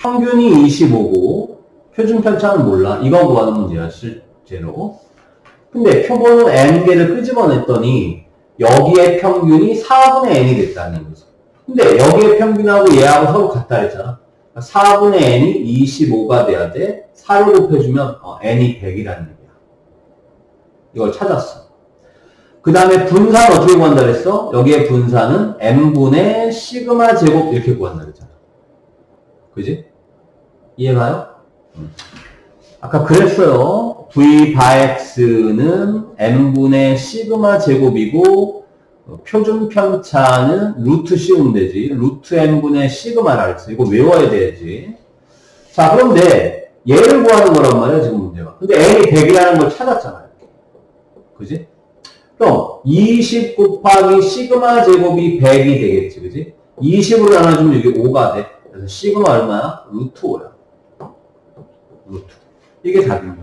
평균이 25고 표준 편차는 몰라. 이거 구하는 문제야 실제로. 근데 표본은 n개를 끄집어냈더니 여기에 평균이 4분의 n이 됐다는 거죠. 근데 여기에 평균하고 얘하고 서로 같다 했잖아. 4분의 n이 25가 돼야 돼. 4를 곱해주면 어, n이 100이라는 얘기야. 이걸 찾았어. 그 다음에 분산 어떻게 구한다 그랬어? 여기에 분산은 n분의 시그마 제곱 이렇게 구한다 그랬잖아. 그지? 이해가요? 음. 아까 그랬어요. v 바 x는 n분의 시그마 제곱이고 어, 표준 편차는 루트 씌우면 되지. 루트 n분의 시그마라 그랬어. 이거 외워야 돼야지. 자, 그런데 얘를 구하는 거란 말이야, 지금 문제가. 근데 n이 100이라는 걸 찾았잖아요. 그지? 그럼 20 곱하기 시그마 제곱이 100이 되겠지, 그지? 20으로 나눠주면 여기 5가 돼. 그래서 시그마 얼마야? 루트 5야. 루트. 이게 답입니다.